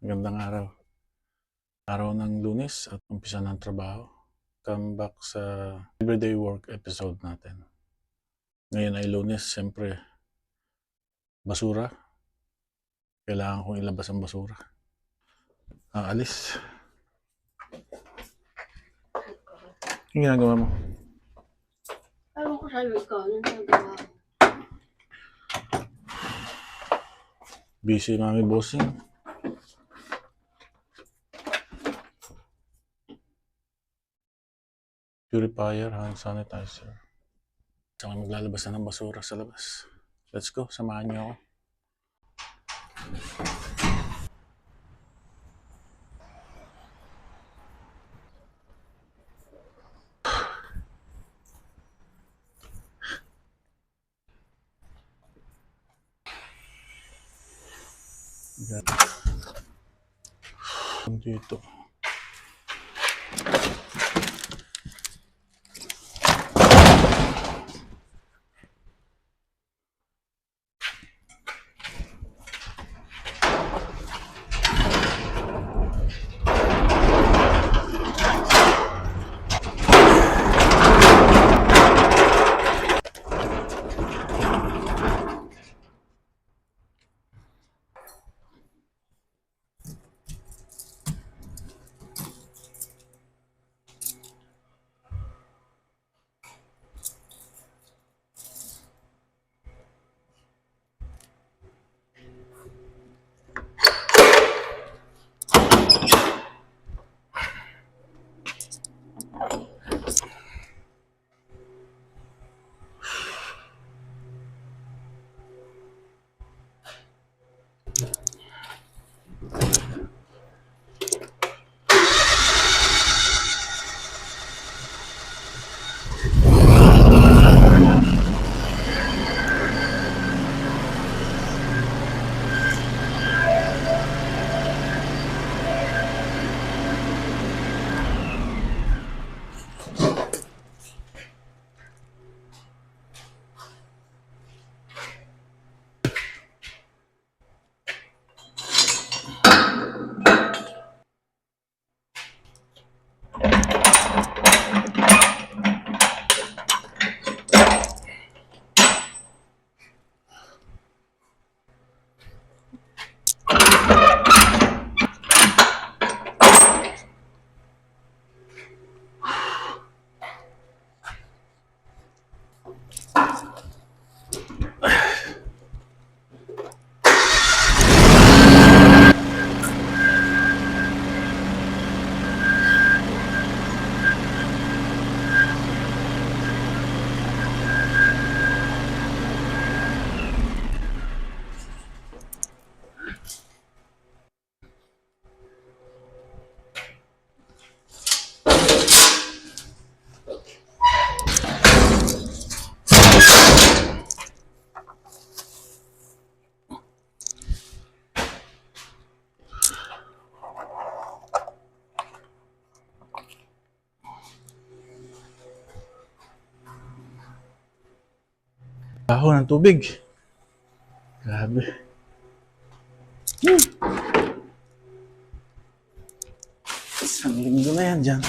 Magandang araw. Araw ng lunes at umpisa ng trabaho. Come back sa everyday work episode natin. Ngayon ay lunes, siyempre, basura. Kailangan kong ilabas ang basura. Aalis. Yung ginagawa mo? Ewan ko sa'yo ikaw, anong nagawa mo? Busy mami bossing. Purifier, hand sanitizer. Saka maglalabas na ng basura sa labas. Let's go, samahan niyo ako. Dito. Baho ng tubig. Grabe. Hmm. Isang linggo na yan dyan.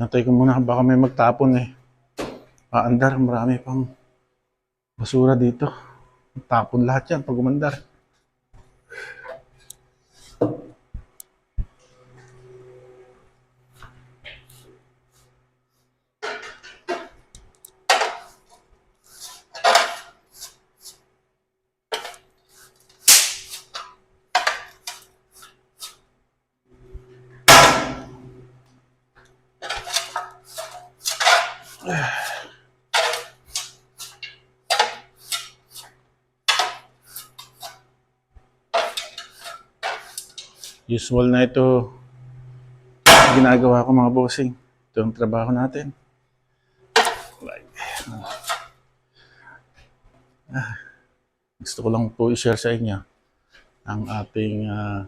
Pinatay ko muna baka may magtapon eh. Paandar, marami pang basura dito. Tapon lahat yan pag umandar. Usual na ito ginagawa ko mga bossing. Ito ang trabaho natin. Gusto ko lang po i-share sa inyo ang ating uh,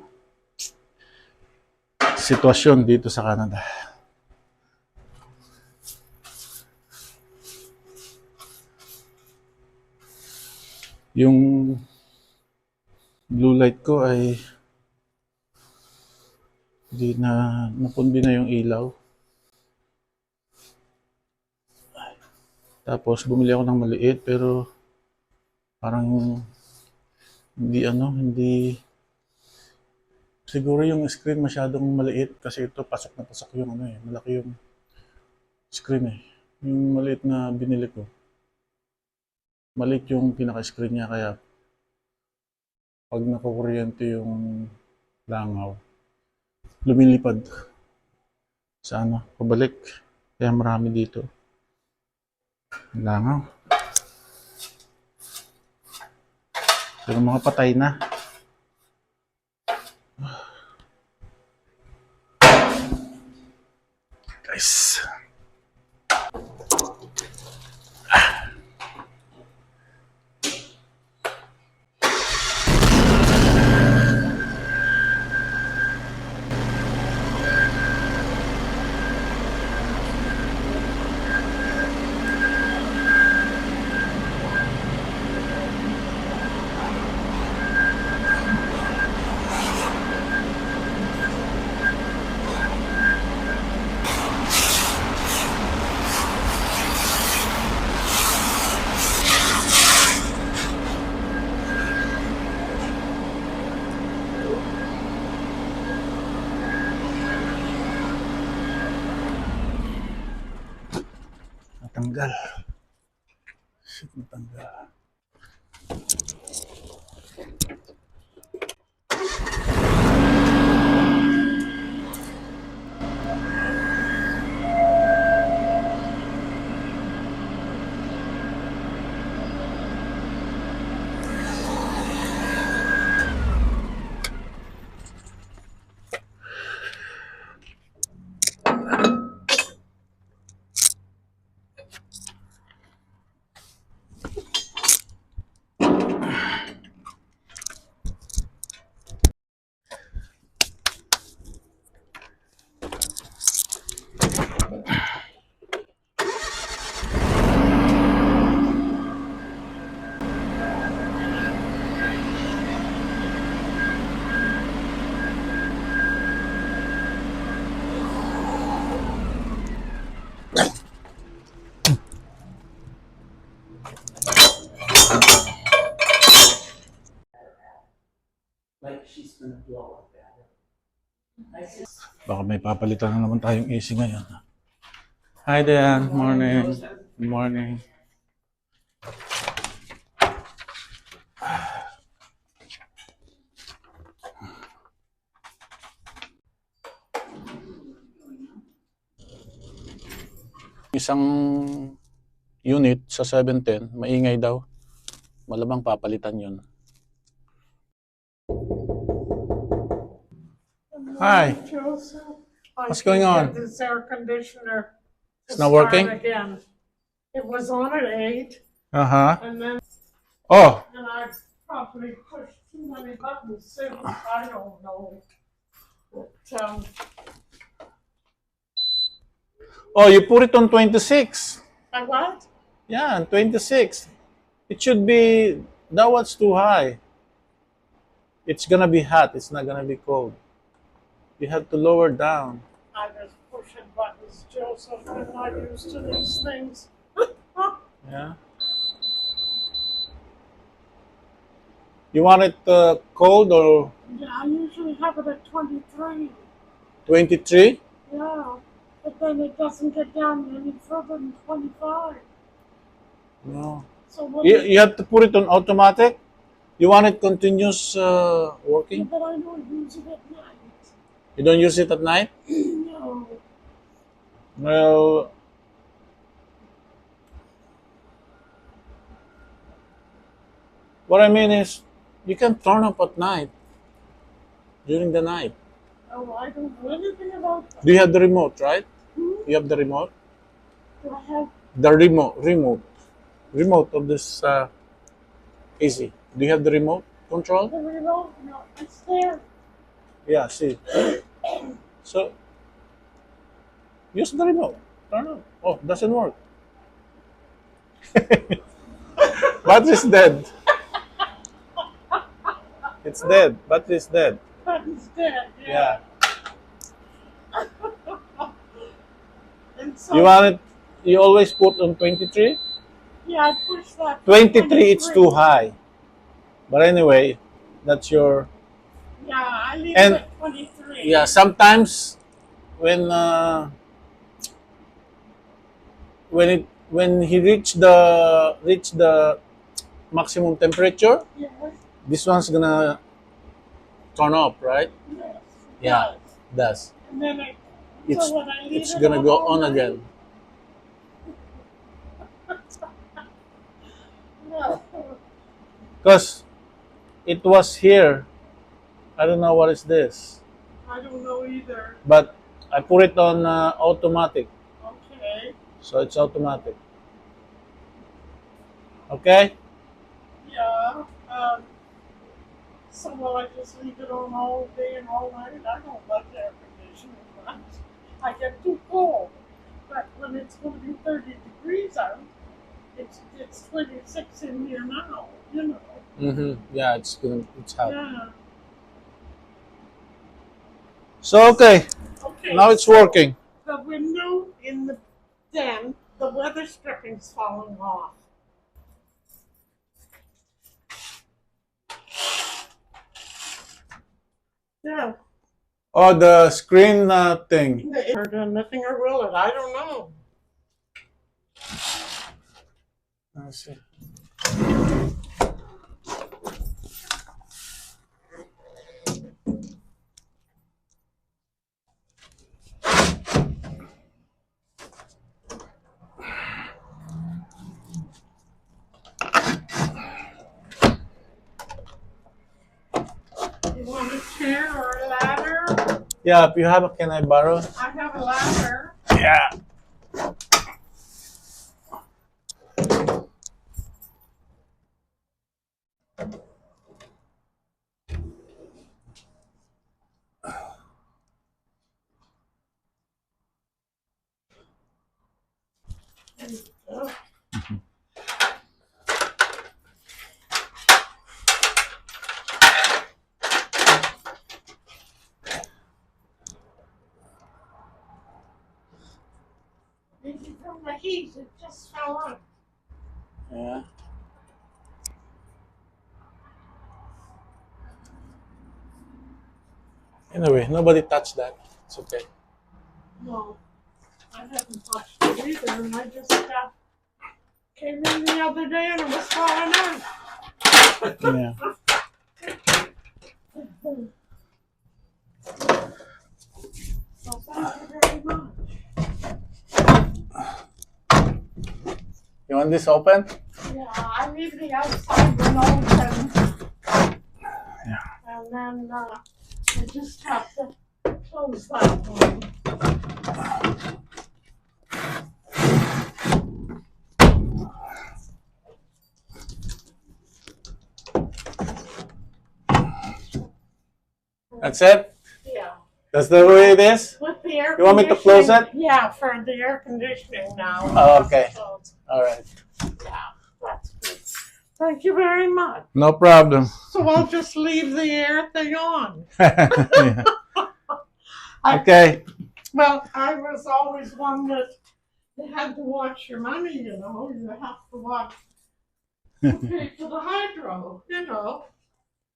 sitwasyon dito sa Canada. Yung blue light ko ay hindi na napundi na yung ilaw. Tapos bumili ako ng maliit pero parang hindi ano, hindi siguro yung screen masyadong maliit kasi ito pasok na pasok yung ano eh, malaki yung screen eh. Yung maliit na binili ko. Maliit yung pinaka-screen niya kaya pag nakukuryente yung langaw, lumilipad sa ano, pabalik. Kaya marami dito. Langaw. Pero mga patay na. Guys. Natanggal. Baka may papalitan na naman tayong AC ngayon. Hi, Dan. Morning. Good morning. Isang unit sa 710, maingay daw. Malamang papalitan yun. Hi. Joseph. I What's going think on? This air conditioner. It's not working? Again. It was on at eight Uh-huh. and then, Oh, and I probably pushed too many buttons too. I don't know. But, um, oh, you put it on 26. I what? Yeah, 26. It should be, that was too high. It's gonna be hot, it's not gonna be cold. You have to lower down. I was pushing buttons, Joseph. I'm not used to these things. Yeah. You want it uh, cold or Yeah, I usually have it at 23. 23? Yeah. But then it doesn't get down any further than 25. No. So what You, you have to put it on automatic? You want it continuous uh, working? But I don't use it at night. You don't use it at night? No. Well, what I mean is, you can turn up at night, during the night. Oh, I don't know anything about that. Do you have the remote, right? Hmm? You have the remote? Do I have The remote, remote, remote of this uh, AC. Do you have the remote control? the remote? No, it's there. Yeah, see. So, use the remote. Turn on. Oh, doesn't work. Battery's dead. It's dead. Battery's dead. But it's dead. Yeah. So, You want it? You always put on 23? Yeah, I pushed that. to 23, it's too high. But anyway, that's your. Yeah, I leave And- at 23. Yeah, sometimes when uh, when it when he reach the reach the maximum temperature, Yes, this one's gonna turn off, right? yes. Yeah. does. Does And then it, it's so I it's it gonna go on night- again. No. Cause it was here. I don't know what is this, I don't know either. but I put it on uh, automatic, Okay. so it's automatic. Okay. Yeah. Um, so will I just leave it on all day and all night? I don't like air conditioning. I get too cold. But when it's going to be 30 degrees out, it's it's 26 in here now, you know. Mm-hmm. Yeah, it's it's hot. Yeah. So okay, Okay. now it's working. The window in the den, the weather stripping's falling off. Yeah, Oh, the screen uh, thing. nothing or will it? I don't know. Let's see. Want a chair or a ladder? Yeah, if you have, a, can I borrow? I have a ladder. Yeah. Oh, Maybe from the heat, it just fell on. Yeah. Anyway, nobody touched that. It's okay. No, I haven't touched it either, and I just uh, came in the other day and it was falling on. Yeah. So thank you very much. You want this open? Yeah, I leave the outside one open. Yeah. And then uh, I just have to close that one. That's it? Yeah. That's the way it is? With the air You want me to close conditioning- Yeah, for the air conditioning now. Oh, okay. So, Alright. Yeah, that's good. Thank you very much. No problem. So I'll just leave the air thing on. Yeah. Okay. Well, I was always one that you had to watch your money, you know. You have to watch who paid for the hydro, you know.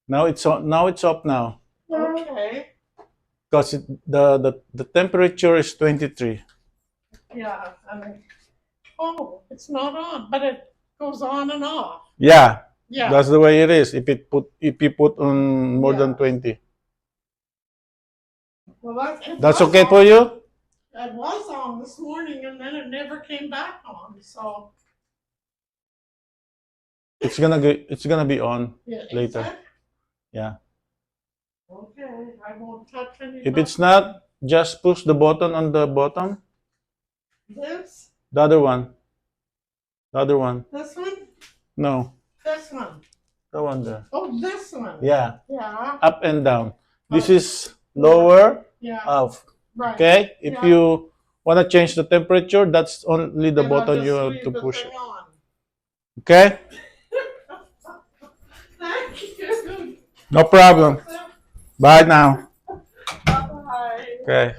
Now it's on, now it's up now. Okay. Because it, the, the, the temperature is 23. Yeah. And, oh, it's not on, but it goes on and off. Yeah, Yeah. that's the way it is. If it put if you put on more than 20. well, that, it That's was okay on- for you? It was on this morning, and then it never came back on. So It's gonna go, it's gonna be on. yeah, Later. Yeah. Okay, I won't touch any. If it's not, just push the button on the bottom. This, The other one. The other one. this one, No. this one. The one there. Oh, this one. Yeah. Yeah, Up and down. This is lower, yeah, up. right. Okay? If Yeah. you want to change the temperature, that's only the I'll button just you have leave to the push. thing on. Okay? Thank you. No problem. Bye now. Bye. Okay.